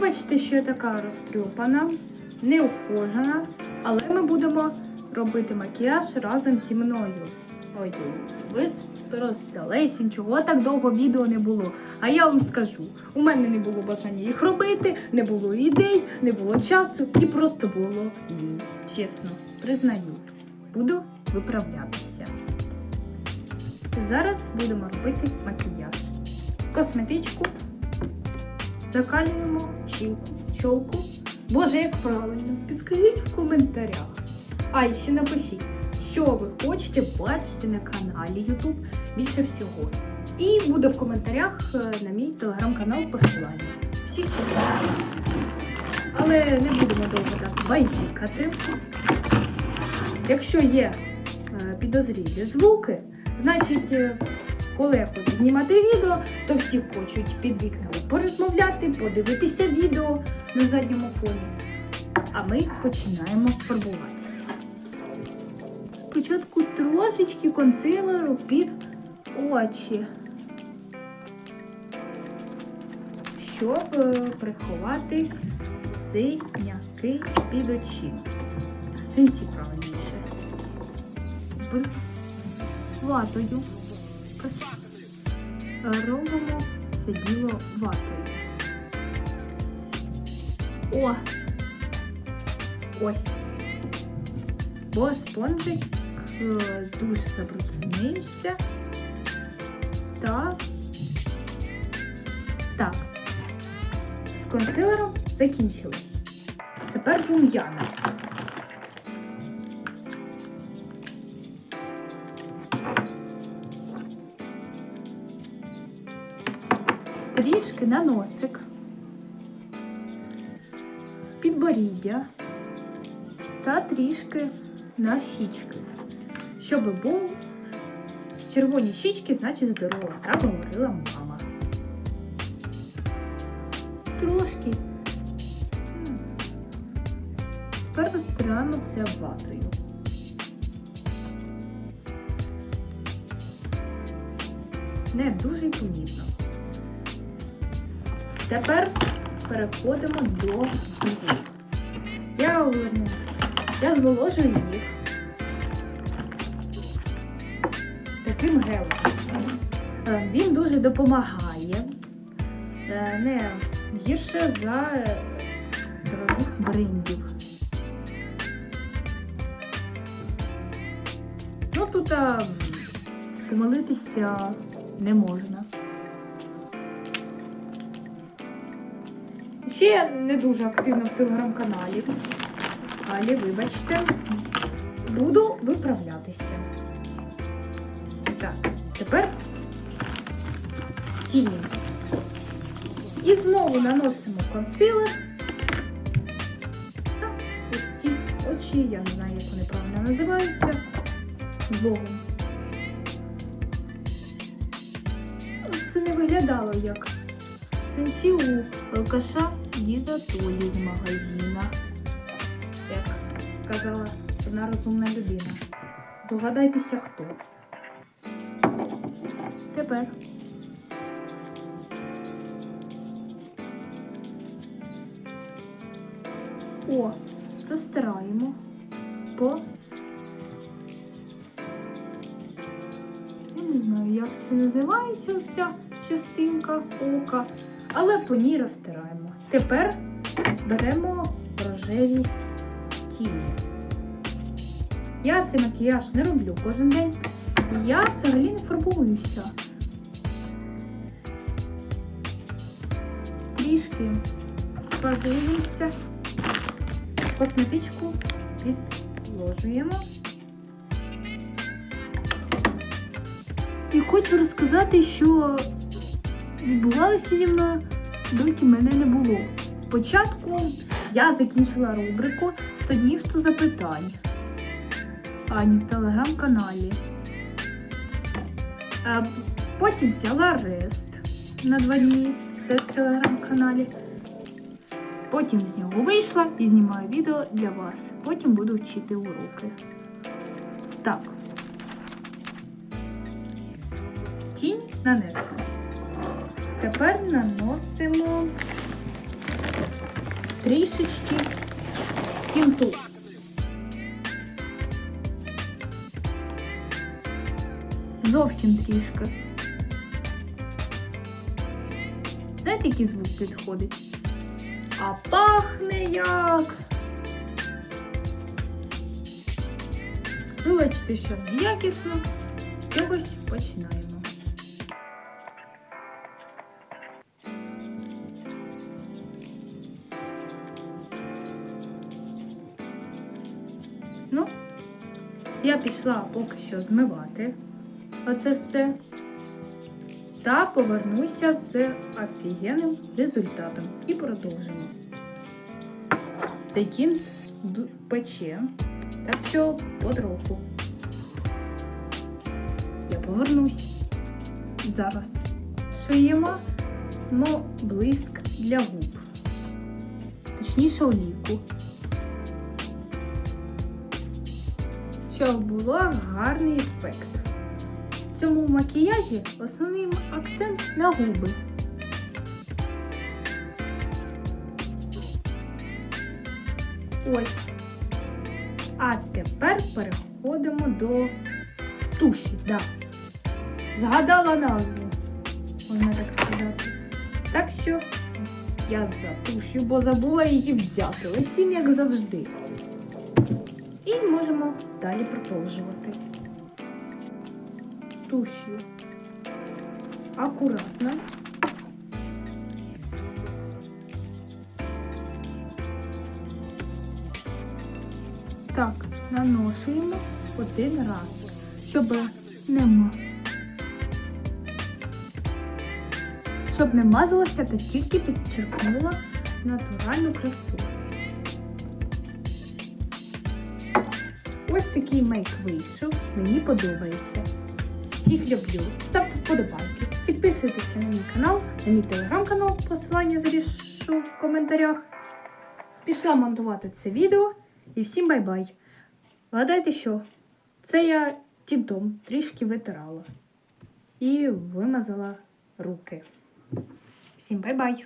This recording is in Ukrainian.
Вибачте, що я така розтрюпана, неухожена, але ми будемо робити макіяж разом зі мною. Ой, ви спростились, нічого так довго відео не було. А я вам скажу: у мене не було бажання їх робити, не було ідей, не було часу і просто було лінь. Чесно, признаю, буду виправлятися. Зараз будемо робити макіяж. Косметичку закалюємо чілку, чолку. Боже, як правильно, підскажіть в коментарях. А і ще напишіть, що ви хочете бачити на каналі YouTube більше всього. І буде в коментарях е, на мій телеграм-канал посилання. Всіх чекаю. Але не будемо довго так базікати. Якщо є е, підозрілі звуки, значить, е, коли я хочу знімати відео, то всі хочуть під вікнами порозмовляти, подивитися відео на задньому фоні. А ми починаємо фарбуватися. Спочатку трошечки консилеру під очі, щоб е, приховати синяки під очима. Синці правильніше. Ватою. Робимо це діло ватою. О! Ось. Бо спонжик е, дуже забруднився. Так. Так. З консилером закінчили. Тепер рум'яна. Трішки на носик, підборіддя та трішки на щічки. Щоб був червоні щічки, значить здорово. Так говорила мама. Трошки. Тепер розтираємо це ватою. Не дуже й помітно. Тепер переходимо до губів. Я. Я зволожую їх таким гелем. Е, Він дуже допомагає. Е, Не гірше за е, дорогих брендів. Ну тут а, помилитися не можна. Ще я не дуже активна в телеграм-каналі. Але, вибачте, буду виправлятися. Так, тепер тіні. І знову наносимо консилер. А, ось ці очі, я не знаю, як вони правильно називаються. З Богом. Це не виглядало як синці у алкаша діда Толі з магазина. Як казала одна розумна людина. Догадайтеся хто. Тепер О, розтираємо по. Я не знаю, як це називається ось ця частинка ока, але по ній розтираємо. Тепер беремо рожеві тіні. Я цей макіяж не роблю кожен день. Я взагалі не фарбуюся. Трішки фарбуємося. Косметичку відложуємо. І хочу розказати, що відбувалося зі мною, доки мене не було. Спочатку я закінчила рубрику 100 днів 100 запитань. Ані в телеграм-каналі. Потім взяла рест на два дні в телеграм-каналі. Потім з нього вийшла і знімаю відео для вас. Потім буду вчити уроки. Так. Тінь нанесли. Тепер наносимо трішечки тінту. Зовсім трішки. Знаєте, який звук підходить? А пахне як. Вибачте, що неякісно. З чогось починаємо. Я пішла поки що змивати оце все. Та повернуся з офігенним результатом. І продовжимо. Цей кін пече, так що потроху. Я повернусь. Зараз шиємо но блиск для губ. Точніше олійку. Щоб було гарний ефект. В цьому макіяжі основний акцент на губи. Ось. А тепер переходимо до туші. Да. Згадала назву, можна так сказати. Так що я затушю, бо забула її взяти. Осінь, як завжди. І можемо далі продовжувати. Тушю. Акуратно. Так, наношуємо один раз, щоб не щоб не мазалося та тільки підчеркнула натуральну красу. Ось такий мейк вийшов, мені подобається. Всіх люблю. Ставте вподобайки, підписуйтеся на мій канал, на мій телеграм-канал, посилання залишу в коментарях. Пішла монтувати це відео і всім бай-бай. Вгадайте, що це я тінтом трішки витирала і вимазала руки. Всім бай-бай!